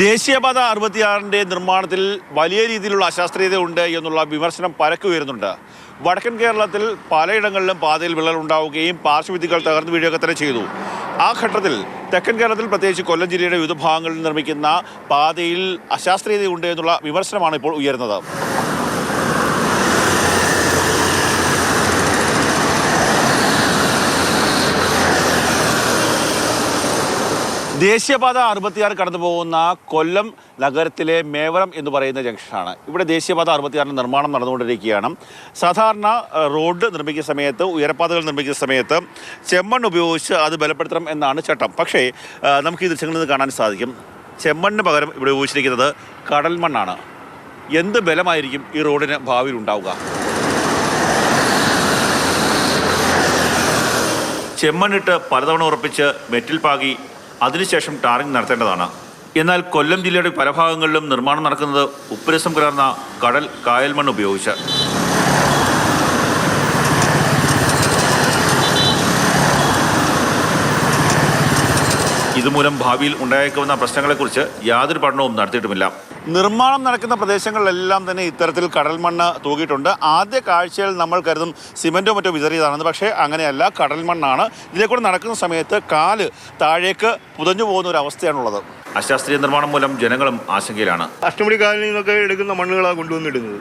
ദേശീയപാത അറുപത്തിയാറിന്റെ നിർമ്മാണത്തിൽ വലിയ രീതിയിലുള്ള അശാസ്ത്രീയത ഉണ്ട് എന്നുള്ള വിമർശനം പരക്കുയരുന്നുണ്ട് വടക്കൻ കേരളത്തിൽ പലയിടങ്ങളിലും പാതയിൽ വിള്ളൽ ഉണ്ടാവുകയും പാർശ്വവിദ്യകൾ തകർന്നു വീഴുകയൊക്കെ തന്നെ ചെയ്തു. ആ ഘട്ടത്തിൽ തെക്കൻ കേരളത്തിൽ പ്രത്യേകിച്ച് കൊല്ലം ജില്ലയുടെ വിവിധ ഭാഗങ്ങളിൽ നിർമ്മിക്കുന്ന പാതയിൽ അശാസ്ത്രീയതയുണ്ട് എന്നുള്ള വിമർശനമാണ് ഇപ്പോൾ ഉയരുന്നത്. ദേശീയപാത അറുപത്തിയാറ് കടന്നു പോകുന്ന കൊല്ലം നഗരത്തിലെ മേവരം എന്ന് പറയുന്ന ജംഗ്ഷനാണ്. ഇവിടെ ദേശീയപാത അറുപത്തിയാറിന് നിർമ്മാണം നടന്നുകൊണ്ടിരിക്കുകയാണ്. സാധാരണ റോഡ് നിർമ്മിക്കുന്ന സമയത്ത് ഉയരപാതകൾ നിർമ്മിക്കുന്ന സമയത്ത് ചെമ്മണ്ണ് ഉപയോഗിച്ച് അത് ബലപ്പെടുത്തണം എന്നാണ് ചട്ടം. പക്ഷേ നമുക്ക് ഈ ദൃശ്യങ്ങളിൽ നിന്ന് കാണാൻ സാധിക്കും. ചെമ്മണ്ണിന് പകരം ഇവിടെ ഉപയോഗിച്ചിരിക്കുന്നത് കടൽ മണ്ണാണ്. എന്ത് ബലമായിരിക്കും ഈ റോഡിന് ഭാവിയിൽ ഉണ്ടാവുക? ചെമ്മണ്ണിട്ട് പലതവണ ഉറപ്പിച്ച് മെറ്റിൽ പാകി അതിനുശേഷം ടാറിംഗ് നടത്തേണ്ടതാണ്. എന്നാൽ കൊല്ലം ജില്ലയുടെ പല ഭാഗങ്ങളിലും നിർമ്മാണം നടക്കുന്നത് ഉപ്പുരസം കലർന്ന കടൽ കായൽ മണ്ണ് ഉപയോഗിച്ച്. ഇതുമൂലം ഭാവിയിൽ ഉണ്ടായേക്കാവുന്ന പ്രശ്നങ്ങളെക്കുറിച്ച് യാതൊരു പഠനവും നടത്തിയിട്ടുമില്ല. നിർമ്മാണം നടക്കുന്ന പ്രദേശങ്ങളിലെല്ലാം തന്നെ ഇത്തരത്തിൽ കടൽ മണ്ണ് തൂകിയിട്ടുണ്ട്. ആദ്യ കാഴ്ചയിൽ നമ്മൾ കരുതും സിമെന്റോ മറ്റോ വിതറിയതാണെന്ന്. പക്ഷേ അങ്ങനെയല്ല. കടൽ മണ്ണാണ്. ഇതിലേക്കൂടെ നടക്കുന്ന സമയത്ത് കാൽ താഴേക്ക് പുതഞ്ഞു പോകുന്ന ഒരു അവസ്ഥയാണുള്ളത്. അശാസ്ത്രീയ നിർമ്മാണം മൂലം ജനങ്ങളും ആശങ്കയിലാണ്. അഷ്ടമുടി കാലിൽ നിന്നൊക്കെ എടുക്കുന്ന മണ്ണുകളാണ് കൊണ്ടുവന്നിടുന്നത്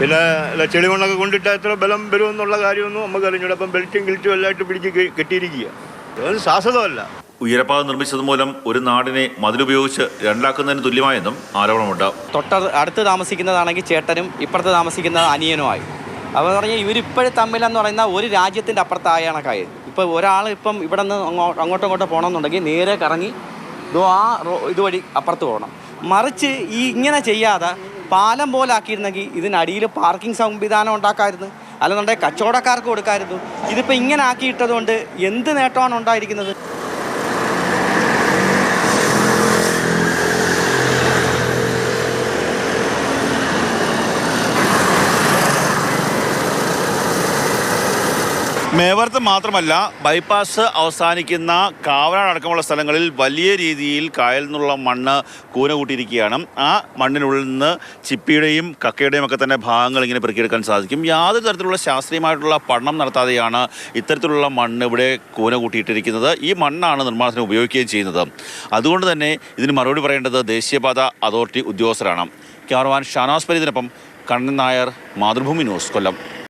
പിന്നെ അല്ല ചെളി മണ്ണൊക്കെ കൊണ്ടിട്ട് എത്ര ബലം വരുമെന്നുള്ള കാര്യമൊന്നും നമുക്ക് അറിഞ്ഞൂടെ അപ്പം ബെൽറ്റും ഗിൽറ്റും എല്ലായിട്ട് പിടിച്ച് കെട്ടിയിരിക്കുക. അതൊന്നും ശാശ്വതമല്ല. ഉയരപ്പാത നിർമ്മിച്ചത് മൂലം ഒരു നാടിനെ മതിലുപയോഗിച്ച് രണ്ടാക്കുന്നതിന് തുല്യമായെന്നും ആരോപണമുണ്ട്. തൊട്ട അടുത്ത് താമസിക്കുന്നതാണെങ്കിൽ ചേട്ടനും ഇപ്പുറത്ത് താമസിക്കുന്നത് അനിയനുമായി. അപ്പോൾ പറഞ്ഞാൽ ഇവരിപ്പോഴും തമ്മിലെന്ന് പറയുന്ന ഒരു രാജ്യത്തിന്റെ അപ്പുറത്തായാണ് കായത് ഇപ്പോൾ ഒരാൾ ഇപ്പം ഇവിടെ നിന്ന് അങ്ങോട്ടും ഇങ്ങോട്ടും പോകണമെന്നുണ്ടെങ്കിൽ നേരെ കറങ്ങി ഇതോ ആ ഇതുവഴി അപ്പുറത്ത് പോകണം. മറിച്ച് ഈ ഇങ്ങനെ ചെയ്യാതെ പാലം പോലെ ആക്കിയിരുന്നെങ്കിൽ ഇതിനടിയിൽ പാർക്കിംഗ് സംവിധാനം ഉണ്ടാക്കാമായിരുന്നു. അല്ലെന്നുണ്ടെങ്കിൽ കച്ചവടക്കാർക്ക് കൊടുക്കാമായിരുന്നു. ഇതിപ്പോൾ ഇങ്ങനെ ആക്കിയിട്ടതുകൊണ്ട് എന്ത് നേട്ടമാണ് ഉണ്ടായിരിക്കുന്നത്? മേവറത്ത് മാത്രമല്ല ബൈപ്പാസ് അവസാനിക്കുന്ന കാവനാട് അടക്കമുള്ള സ്ഥലങ്ങളിൽ വലിയ രീതിയിൽ കായൽ നിന്നുള്ള മണ്ണ് കൂന കൂട്ടിയിരിക്കുകയാണ് ആ മണ്ണിനുള്ളിൽ നിന്ന് ചിപ്പിയുടെയും കക്കയുടെയും ഒക്കെ തന്നെ ഭാഗങ്ങൾ ഇങ്ങനെ പെറുക്കിയെടുക്കാൻ സാധിക്കും. യാതൊരു തരത്തിലുള്ള ശാസ്ത്രീയമായിട്ടുള്ള പഠനം നടത്താതെയാണ് ഇത്തരത്തിലുള്ള മണ്ണ് ഇവിടെ കൂന കൂട്ടിയിട്ടിരിക്കുന്നത് ഈ മണ്ണാണ് നിർമ്മാണത്തിന് ഉപയോഗിക്കുകയും ചെയ്യുന്നത്. അതുകൊണ്ട് തന്നെ ഇതിന് മറുപടി പറയേണ്ടത് ദേശീയപാത അതോറിറ്റി ഉദ്യോഗസ്ഥരാണ്. ക്യാമറമാൻ ഷാനാസ് പരീതിനൊപ്പം കണ്ണൻ നായർ മാതൃഭൂമി ന്യൂസ് കൊല്ലം.